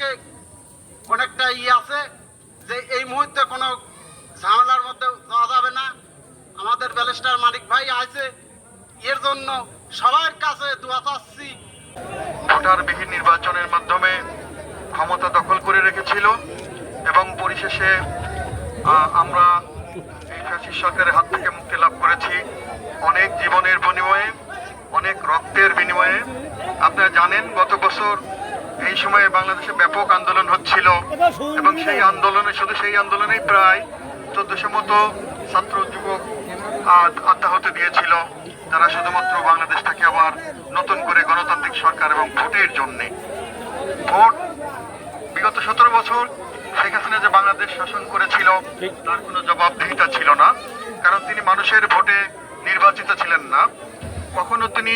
থেকে অনেকটা ইয়ে আছে যে এই মুহূর্তে কোনো ঝামেলার মধ্যে যাওয়া যাবে না। আমাদের ব্যালেস্টার মালিক ভাই আছে এর জন্য সবার কাছে দোয়া চাচ্ছি। ভোটারবিহীন নির্বাচনের মাধ্যমে ক্ষমতা দখল করে রেখেছিল এবং পরিশেষে আমরা এই ফ্যাসিস্ট সরকারের হাত থেকে মুক্তি লাভ করেছি। অনেক জীবনের বিনিময়ে, অনেক রক্তের বিনিময়ে। আপনারা জানেন, গত বছর এই সময়ে বাংলাদেশে ব্যাপক আন্দোলন হচ্ছিল এবং সেই আন্দোলনে, শুধু সেই আন্দোলনেই প্রায় চোদ্দশো মতো ছাত্র যুবক আত্মাহত দিয়েছিল। তারা শুধুমাত্র বাংলাদেশটাকে আবার নতুন করে গণতান্ত্রিক সরকার এবং ভোটের জন্যে। ভোট, বিগত সতেরো বছর শেখ হাসিনা যে বাংলাদেশ শাসন করেছিল, তার কোনো জবাবদিহিতা ছিল না। কারণ তিনি মানুষের ভোটে নির্বাচিত ছিলেন না। কখনো তিনি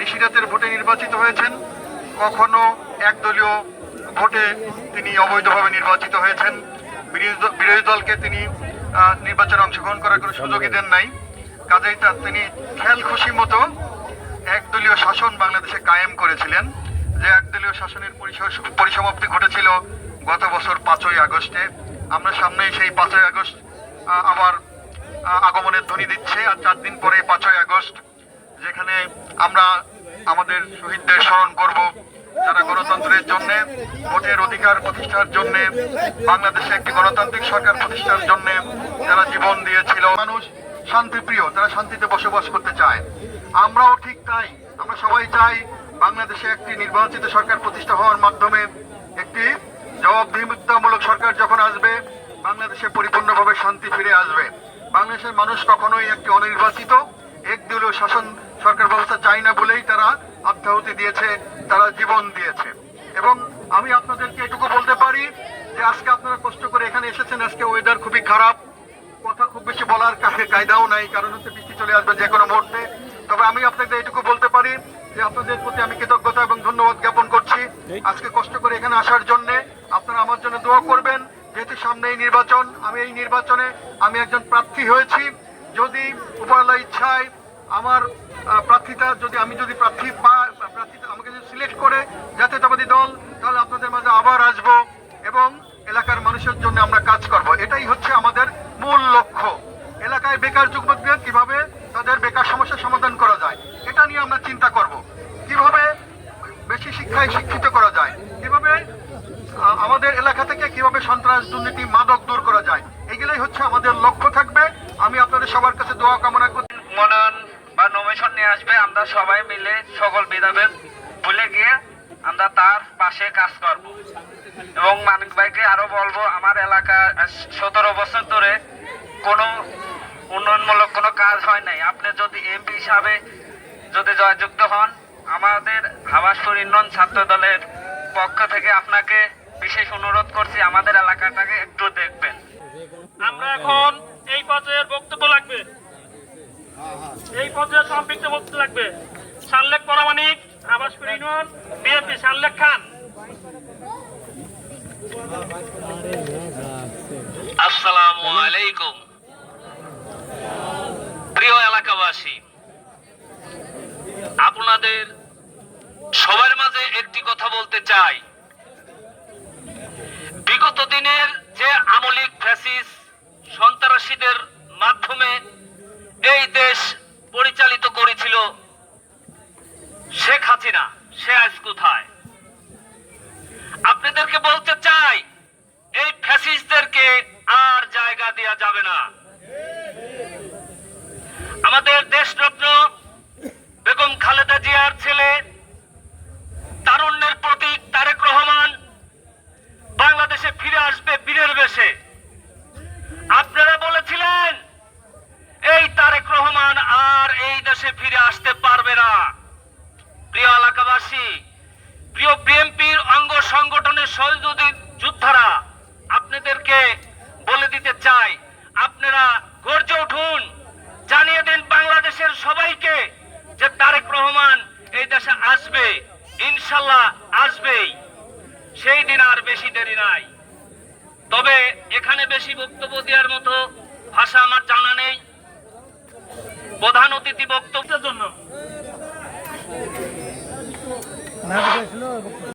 নিশিরাতের ভোটে নির্বাচিত হয়েছেন কখনো একদলীয় ভোটে তিনি অবৈধভাবে নির্বাচিত হয়েছেন। বিরোধী দলকে তিনি নির্বাচনে অংশগ্রহণ করার কোনো সুযোগই দেন নাই। কাজেই তার তিনি খেয়াল খুশি মতো একদলীয় শাসন বাংলাদেশে কায়েম করেছিলেন, যে একদলীয় শাসনের পরিস- পরিসমাপ্তি ঘটেছিল গত বছর পাঁচই আগস্টে। আমরা সামনেই সেই পাঁচই আগস্ট আবার আগমনের ধ্বনি দিচ্ছে। আর চার দিন পরে পাঁচই আগস্ট, যেখানে আমরা আমাদের শহীদদের স্মরণ করব। যারা গণতন্ত্রের জন্য ভোটের অধিকার প্রতিষ্ঠার জন্য, বাংলাদেশে একটি গণতান্ত্রিক সরকার প্রতিষ্ঠার জন্য যারা জীবন দিয়েছিল, মানুষ শান্তিপ্রিয়, তারা শান্তিতে বসবাস করতে চায়। আমরাও ঠিক তাই। আমরা সবাই চাই বাংলাদেশে একটি নির্বাচিত সরকার প্রতিষ্ঠা হওয়ার মাধ্যমে একটি জবাবদিহিতামূলক সরকার যখন আসবে, বাংলাদেশে পরিপূর্ণভাবে শান্তি ফিরে আসবে। বাংলাদেশের মানুষ কখনোই একটি অনির্বাচিত, একদলীয় শাসন সরকার ব্যবস্থা চায় না বলেই তারা আত্মাহুতি দিয়েছে। তারা জীবন দিয়েছে। এবং আমি আপনাদেরকে এটুকু বলতে পারি যে আজকে আপনারা কষ্ট করে এখানে এসেছেন, আজকে ওয়েদার খুবই খারাপ। কথা খুব বেশি বলার কাছে কায়দাও নাই, কারণ হচ্ছে বৃষ্টি চলে আসবে যে কোনো মুহূর্তে। তবে আমি আপনাদের এটুকু বলতে পারি যে আপনাদের প্রতি আমি কৃতজ্ঞতা এবং ধন্যবাদ জ্ঞাপন করছি। আজকে কষ্ট করে এখানে আসার জন্য আপনারা আমার জন্য দোয়া করবেন। যেহেতু সামনে এই নির্বাচন, আমি এই নির্বাচনে আমি একজন প্রার্থী হয়েছি। যদি উপরওয়ালা ইচ্ছায় আমার প্রার্থীতা যদি আমি যদি প্রার্থী পা প্রার্থীতা আমাকে যদি সিলেক্ট করে জাতীয়তাবাদী দল, তাহলে আপনাদের মাঝে আবার আসব এবং এলাকার মানুষের জন্য আমরা কাজ করব। এটাই হচ্ছে আমাদের মূল লক্ষ্য। এলাকায় বেকার যুবকদের কীভাবে তাদের বেকার সমস্যার সমাধান করা যায়, এটা নিয়ে আমরা চিন্তা করব। কীভাবে বেশি শিক্ষায় শিক্ষিত করা যায়, কীভাবে আমাদের এলাকা থেকে কীভাবে সন্ত্রাস, দুর্নীতি, মাদক দূর করা যায়, এগুলোই হচ্ছে আমাদের লক্ষ্য থাকবে। আমি আপনাদের সবার কাছে দোয়া কামনা করছি মনন বা নমিশন নিয়ে আসবে আমরা সবাই মিলে সকল ভেদাভেদ ভুলে গিয়ে আমরা তার পাশে কাজ করব। এবং মানিক ভাইকে আরও বলব, আমার এলাকা সতেরো বছর ধরে কোনো উন্নয়নমূলক কোনো কাজ হয় নাই। আপনি যদি এমপি হিসাবে যদি জয়যুক্ত হন, আমাদের হাবাসপুর ইউনিয়ন ছাত্র দলের পক্ষ থেকে আপনাকে বিশেষ অনুরোধ করছি, আমাদের এলাকাটাকে একটু দেখবেন। আমরা এখন এই পর্যায়ের বক্তব্য লাগবে। এই পর্যায়ে সম্পৃক্ত বক্তব্য লাগবে। Sallek Paramanik Abaspur union, BNP Sallek Khan. আসসালামু আলাইকুম। প্রিয় এলাকাবাসী, আপনাদের সবার মাঝে একটি কথা বলতে চাই। বিগত দিনের যে আমলিক ফ্যাসিস সন্ত্রাসীদের মাধ্যমে এই দেশ পরিচালিত করেছিল শেখ হাসিনা। সে আজ কোথায়? আপনাদেরকে বলতে চাই, এই ফ্যাসিস্টদেরকে আর জায়গা দেওয়া যাবে না। আমাদের দেশরত্ন বেগম খালেদা জিয়ার ছেলে তারুণ্যের প্রতীক তারেক রহমান বাংলাদেশে ফিরে আসবে বীরের বেশে আপনারা বলেছিলেন এই তারেক রহমান আর এই দেশে ফিরে আসতে পারবে না প্রিয় এলাকাবাসী প্রিয় বিএনপির অঙ্গ সংগঠনের সহযোগী যোদ্ধারা, আপনাদেরকে বলে দিতে চাই, আপনারা গর্জে উঠুন, জানিয়ে দিন বাংলাদেশের সবাইকে যে তারেক রহমান এই দেশে আসবে, ইনশাল্লাহ আসবেই। সেই দিন আর বেশি দেরি নাই। তবে এখানে বেশি বক্তব্য দেওয়ার মতো ভাষা আমার জানা নেই। প্রধান অতিথি বক্তব্যের জন্য। నాకు